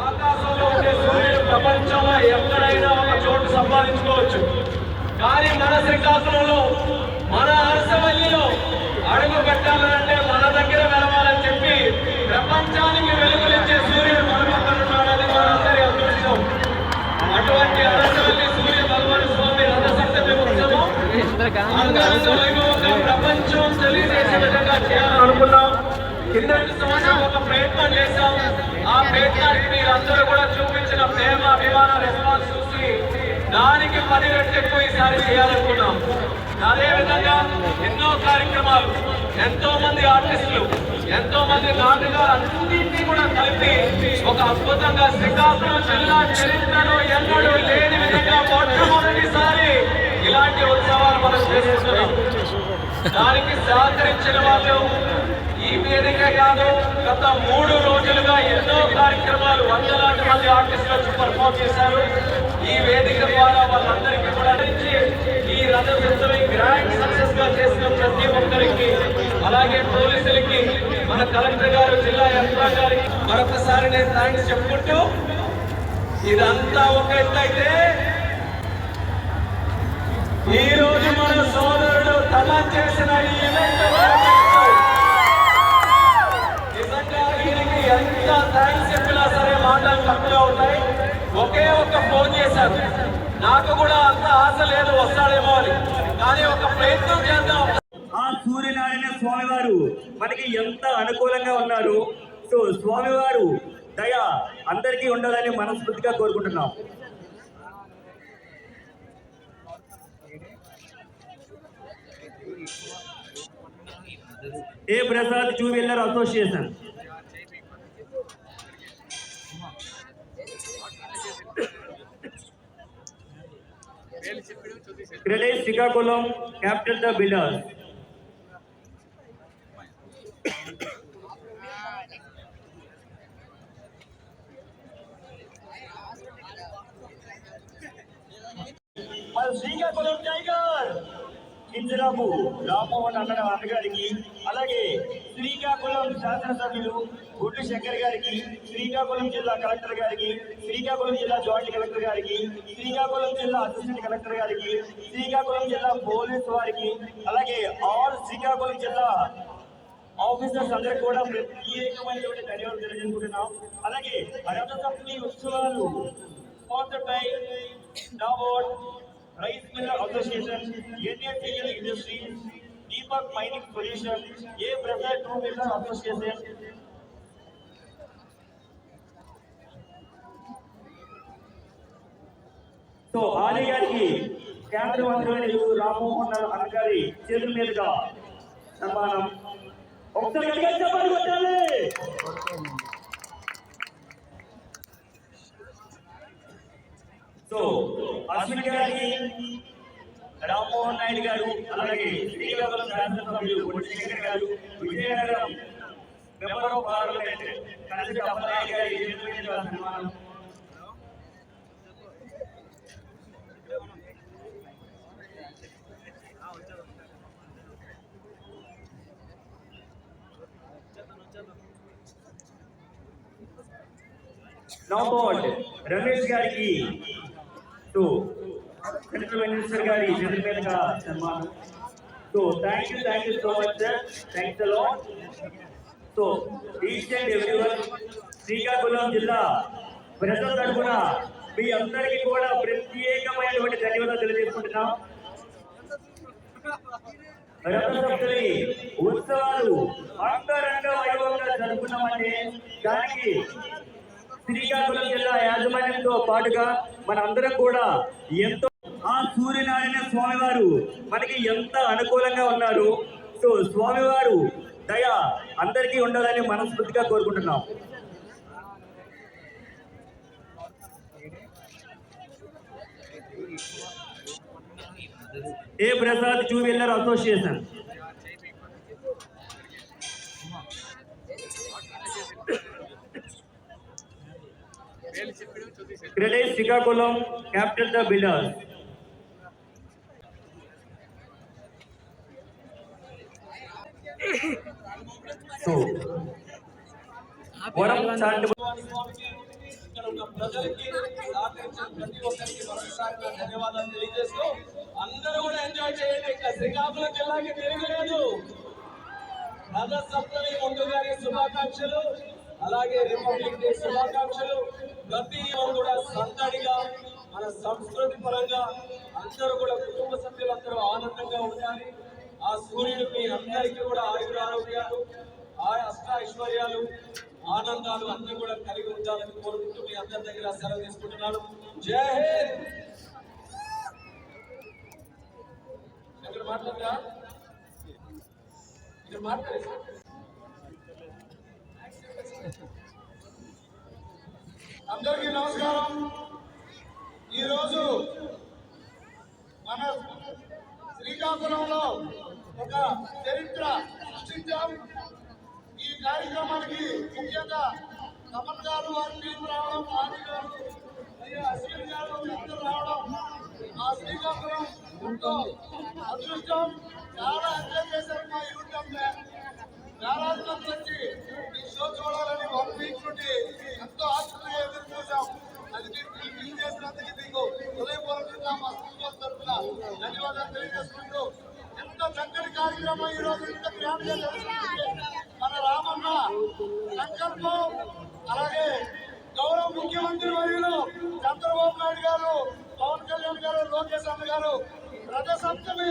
ఆకాశంలో ఉండే సూర్యుడు ప్రపంచంలో ఎక్కడైనా ఒక చోటు సంపాదించుకోవచ్చు కానీ మన శ్రీకాకుళంలో మన అరసవల్లిలో అడుగు పెట్టాలంటే మన దగ్గర వెళ్ళాలని చెప్పి ప్రపంచానికి అంగరంగ ప్రపంచం తెలియజేసే విధంగా చేయాలనుకున్నాం కిందటి సంవత్సరం ఒక ప్రయత్నం చేశాం. ఆ ప్రయత్నానికి మీరందరూ కూడా చూపించిన ప్రేమ అభిమాన రెస్పాన్స్ చూసి దానికి పది రెట్లు ఎక్కువ ఈసారి చేయాలనుకున్నాం. అదే విధంగా ఎన్నో కార్యక్రమాలు ఎంతో మంది ఆర్టిస్టులు ఎంతో మంది నాటకాలు అన్నింటినీ కూడా కలిపి ఒక అద్భుతంగా శ్రీకాకుళం జిల్లా చరిత్రలో ఎన్నడూ లేని విధంగా మొట్టమొదటిసారి ఇలాంటి ఉత్సవాలు మనం చేసుకుంటున్నాం దానికి సహకరించిన వాళ్ళు ఈ వేదిక కాదు గత మూడు రోజులుగా ఎన్నో కార్యక్రమాలు వందలాది మంది ఆర్టిస్టులు వచ్చి పర్ఫామ్ చేశారు. ఈ వేదిక ద్వారా వాళ్ళందరికీ కూడా అందించి ఈ రథోత్సవం గ్రాండ్ సక్సెస్గా చేసిన ప్రతి ఒక్కరికి అలాగే పోలీసులకి మన కలెక్టర్ గారు జిల్లా యంత్రాంగానికి మరొకసారి నేను థ్యాంక్స్ చెప్పుకుంటూ ఇదంతా ఒక ఎత్తు అయితే ఈ రోజు మన సోదరుడు తమన్ చేసిన ఈ event నిజంగా వీరికి ఎంత థ్యాంక్స్ చెప్పినా సరే మాటలు తక్కువ ఉంటాయి ఒకే ఒక్క ఫోన్ చేశారు నాకు కూడా అంత ఆశ లేదు వస్తాడేమో అని. కానీ ఒక ప్రయత్నం చేద్దాం. ఆ సూర్యనారాయణ స్వామివారు మనకి ఎంత అనుకూలంగా ఉన్నారు. సో స్వామివారు దయ అందరికీ ఉండాలని మనస్ఫూర్తిగా కోరుకుంటున్నాం. A Prasad jeweller association credit Srikakulam capital the builders మన శ్రీకాకుళం టైగర్ కింజరాపు రామ్మోహన్ అన్న అన్నగారికి అలాగే శ్రీకాకుళం శాసనసభ్యులు గుడ్డు శంకర్ గారికి శ్రీకాకుళం జిల్లా కలెక్టర్ గారికి శ్రీకాకుళం జిల్లా జాయింట్ కలెక్టర్ గారికి శ్రీకాకుళం జిల్లా అసిస్టెంట్ కలెక్టర్ గారికి శ్రీకాకుళం జిల్లా పోలీస్ వారికి అలాగే ఆల్ శ్రీకాకుళం జిల్లా ఆఫీసర్స్ అందరికి కూడా ప్రత్యేకమైనటువంటి ధన్యవాదాలు తెలియజేసుకుంటున్నాం. అలాగే రథసప్తమి ఉత్సవాలు sponsored by డాబోర్డ్ rice miller association NACL industries Deepak mining solution A Prasad two miller association so Ali గారికి కేంద్ర మంత్రి రామ్మోహన్ అన్న గారి చేతుల మీదుగా సన్మానం. ఒకసారి గట్టిగా చెప్పాలి కొట్టాలి. సో అశ్విన్ గారికి రామ్మోహన్ నాయుడు గారు అలాగే శ్రీకాకుళం శాసనసభ్యులు గుడిశేఖర్ గారు విజయనగరం మెంబర్ ఆఫ్ పార్లమెంట్ కనసి అప్పలనాయుడు గారి చేతుల మీదుగా సన్మానం నౌబోర్డ్ రమేష్ గారికి సో సెంట్రల్ మినిస్టర్ గారి చేతుల మీదుగా సన్మానం so thank you thank you so much sir thanks a lot so each and everyone Srikakulam జిల్లా ప్రజల తరఫున మీ అందరికీ కూడా ప్రత్యేకమైనటువంటి ధన్యవాదాలు తెలియజేసుకుంటున్నాం. రథసప్తమి ఉత్సవాలు అంగరంగ వైభవంగా జరుపుకున్నామంటే దానికి శ్రీకాకుళం జిల్లా యాజమాన్యంతో పాటుగా మనందరం కూడా ఎంతో ఆ సూర్యనారాయణ స్వామివారు మనకి ఎంత అనుకూలంగా ఉన్నారు. సో స్వామివారు దయ అందరికీ ఉండాలని మనస్ఫూర్తిగా కోరుకుంటున్నాం. A Prasad jeweller association? Credit Srikakulam capital the builders. So వరం చాట్ ఇక్కడ ఉన్న ప్రజలకి ప్రతి ఒక్కరికి మరొకసారి ధన్యవాదాలు తెలియజేస్తూ అందరూ కూడా ఎంజాయ్ చేయండి ఇక శ్రీకాకుళం జిల్లాకి తిరగలేదు రథ సప్తమి ముందుగానే శుభాకాంక్షలు. అలాగే రిపబ్లిక్ డే శుభాకాంక్షలు. ప్రతి ఒక్కరు కూడా సందడిగా మన సంస్కృతి పరంగా అందరూ కూడా కుటుంబ సభ్యులందరూ ఆనందంగా ఉండాలి. సూర్యుడు మీ అందరికీ కూడా ఆయుర ఆ అష్ట ఐశ్వర్యాలు ఆనందాలు అన్ని కూడా కలిగి ఉండాలని కోరుకుంటూ మీ అందరి దగ్గర సెలవు తీసుకుంటున్నాను. జై హింద్! ఇక్కడ మాట్లాడతా ఇక్కడ మాట్లాడే అందరికీ నమస్కారం. ఈరోజు మన శ్రీకాకుళంలో ఒక చరిత్ర సృష్టించాం. కార్యక్రమానికి ముఖ్యంగా కమల్ గారు వారి టీం రావడం నాని గారు అశ్విన్ గారు అందరూ రావడం ఆ శ్రీకాకుళం ఎంతో అదృష్టం చాలా ఎంజాయ్ చేశారు మా యూట్యూబ్ చాలా మంది వచ్చి ఈ షో చూడాలని వన్ వీక్ నుండి ఎంతో ఆసక్తిగా ఎదురు చూసాం అది మీరు ఫీల్ చేసినందుకు మీకు హృదయపూర్వకంగా మా స్కూల్ తరఫున ధన్యవాదాలు తెలియజేసుకుంటూ ఎంతో చక్కని కార్యక్రమం ఈ రోజు ఇంత గ్రాండ్గా జరుగుతుంది మన రామన్న సంకల్పం అలాగే గౌరవ ముఖ్యమంత్రి వర్యులు చంద్రబాబు నాయుడు గారు పవన్ కళ్యాణ్ గారు లోకేష్ అన్న గారు రథ సప్తమి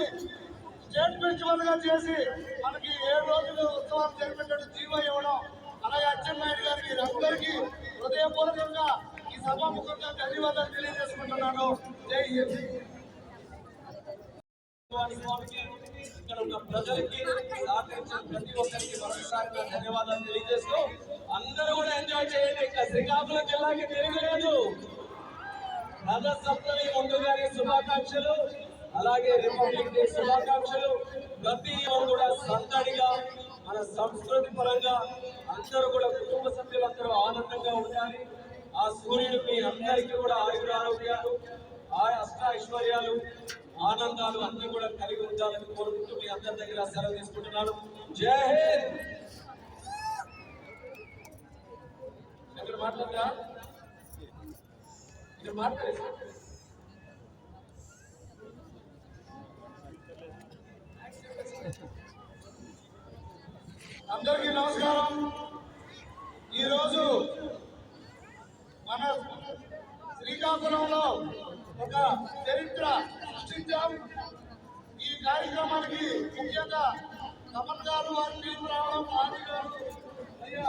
స్టేట్ చేసి మనకి ఏడు రోజులు ఉత్సవాలు జరిపేటట్టు జీవ ఇవ్వడం అలాగే అచ్చెన్నాయుడు గారికి అందరికీ హృదయపూర్వకంగా ఈ సభాముఖంగా ధన్యవాదాలు తెలియజేసుకుంటున్నాను. జై హింద్. ఇక్కడ ఉన్న ప్రజలకి సహకరించిన ప్రతి ఒక్కరికి మరొకసారి ధన్యవాదాలు తెలియజేస్తూ అందరూ కూడా ఎంజాయ్ చేయండి. ఇక్కడ శ్రీకాకుళం జిల్లాకి తిరగలేదు రథ సప్తమి ముందుగానే శుభాకాంక్షలు. అలాగే రిపబ్లిక్ డే శుభాకాంక్షలు. ప్రతి కూడా సందడిగా మన సంస్కృతి పరంగా అందరూ కూడా కుటుంబ సభ్యులందరూ ఆనందంగా ఉండాలి. ఆ సూర్యుడు మీ అందరికీ కూడా ఆయుర ఆరోగ్యాలు ఆ అష్ట ఐశ్వర్యాలు ఆనందాలు అన్ని కూడా కలిగి ఉండాలని కోరుకుంటూ మీ అందరి దగ్గర సెలవు తీసుకుంటున్నాను. జై హింద్! ఇక్కడ మాట్లాడతా ఇక్కడ మాట్లాడే అందరికీ నమస్కారం. ఈరోజు మన శ్రీకాకుళంలో ఒక చరిత్ర సృష్టించాం. ఈ కార్యక్రమానికి ముఖ్యంగా కమల్ గారు వారి రావడం ఆది గారు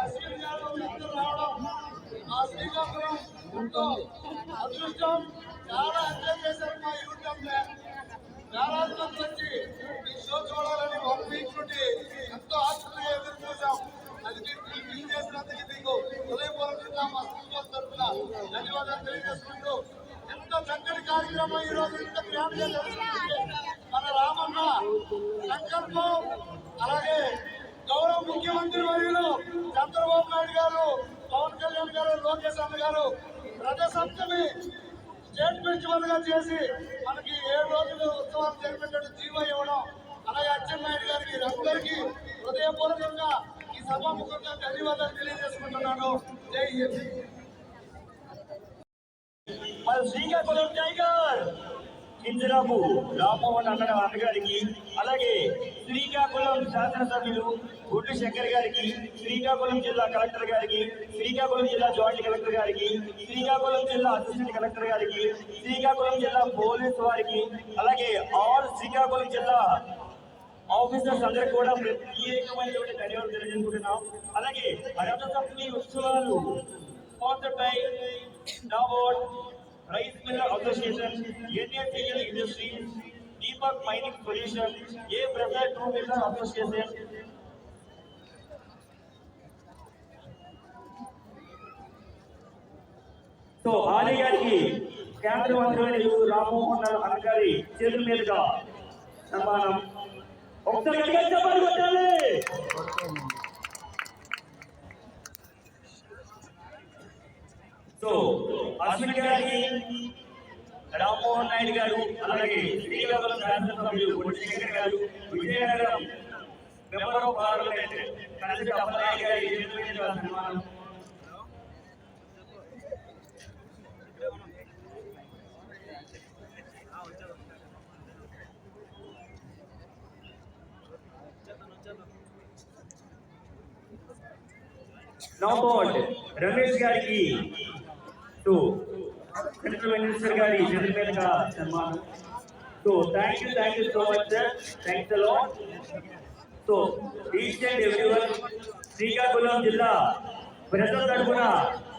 అశ్విన్ గారు అందరూ రావడం ఆ శ్రీకాకుళం ఎంతో అదృష్టం. చాలా ఎంజాయ్ చేశారు మా యూట్యూబ్ చాలా వచ్చి ఈ షో చూడాలని వన్ వీక్ నుండి ఎంతో ఆసక్తిగా ఎదురు చూసాం అది మీరు ఫీల్ చేసినందుకు మీకు హృదయపూర్వకంగా మా స్కూల్ తరఫున ధన్యవాదాలు తెలియజేసుకుంటూ ఎంతో చక్కని కార్యక్రమం ఈ రోజు ఇంత గ్రాండ్గా జరుగుతుంది మన రామన్న సంకల్పం అలాగే గౌరవ ముఖ్యమంత్రి వర్యులు చంద్రబాబు నాయుడు గారు పవన్ కళ్యాణ్ గారు లోకేష్ అన్న గారు రథ సప్తమి స్టేట్ ఫెస్టివల్గా చేసి మనకి ఏడు రోజులు ఉత్సవాలు జరిపేటట్టు జీవో ఇవ్వడం అలాగే అచ్చెన్నాయుడు గారికి అందరికీ హృదయపూర్వకంగా ఈ సభాముఖంగా ధన్యవాదాలు తెలియజేసుకుంటున్నాను. జై హింద్. మన శ్రీకాకుళం టైగర్! కింజరాపు రామ్మోహన్ అన్న అన్నగారికి అలాగే శ్రీకాకుళం శాసనసభ్యులు గుడ్డు శంకర్ గారికి శ్రీకాకుళం జిల్లా కలెక్టర్ గారికి శ్రీకాకుళం జిల్లా జాయింట్ కలెక్టర్ గారికి శ్రీకాకుళం జిల్లా అసిస్టెంట్ కలెక్టర్ గారికి శ్రీకాకుళం జిల్లా పోలీస్ వారికి అలాగే ఆల్ శ్రీకాకుళం జిల్లా ఆఫీసర్స్ అందరికి కూడా ప్రత్యేకమైనటువంటి ధన్యవాదాలు తెలియజేసుకుంటున్నాం. అలాగే రథ సప్తమి ఉత్సవాలు sponsored by డాబోట్ rice miller association NACL industries Deepak mining solution A Prasad two miller association so Ali గారికి కేంద్ర మంత్రి రామ్మోహన్ అన్న గారి చేతుల మీదుగా సన్మానం ఒకసారి గట్టిగా చెప్పాలి కొట్టాలి సో అశ్విన్ గారికి రామ్మోహన్ నాయుడు గారు అలాగే శ్రీకాకుళం శాసనసభ్యులు గుడిశేఖర్ గారు విజయనగరం మెంబర్ ఆఫ్ పార్లమెంట్ కలిసి అప్పలనాయుడు గారి చేతుల మీదుగా సన్మానం నాబోర్డ్ రమేష్ గారికి టు సెంట్రల్ మినిస్టర్ గారి చేతుల మీదుగా సన్మానం. So thank you thank you so much sir thanks a lot so each and everyone Srikakulam జిల్లా ప్రజల తరఫున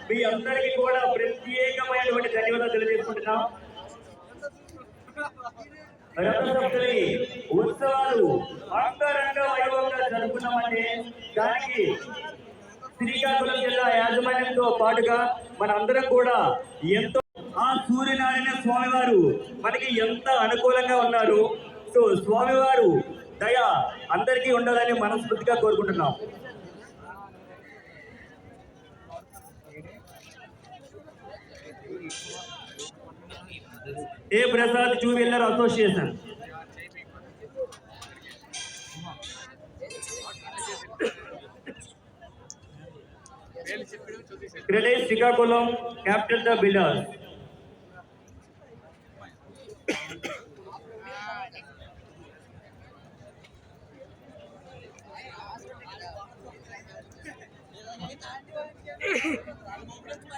మీ అందరికీ కూడా ప్రత్యేకమైనటువంటి ధన్యవాదాలు తెలియజేసుకుంటున్నాం. రథసప్తమి ఉత్సవాలు అంగరంగ వైభవంగా జరుపుకున్నామంటే దానికి శ్రీకాకుళం జిల్లా యాజమాన్యంతో పాటుగా మనందరం కూడా ఎంతో ఆ సూర్యనారాయణ స్వామివారు మనకి ఎంత అనుకూలంగా ఉన్నారు. సో స్వామివారు దయ అందరికీ ఉండాలని మనస్ఫూర్తిగా కోరుకుంటున్నాం. A Prasad two wheeler association? Credit Srikakulam capital the builders.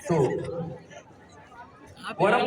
So వరం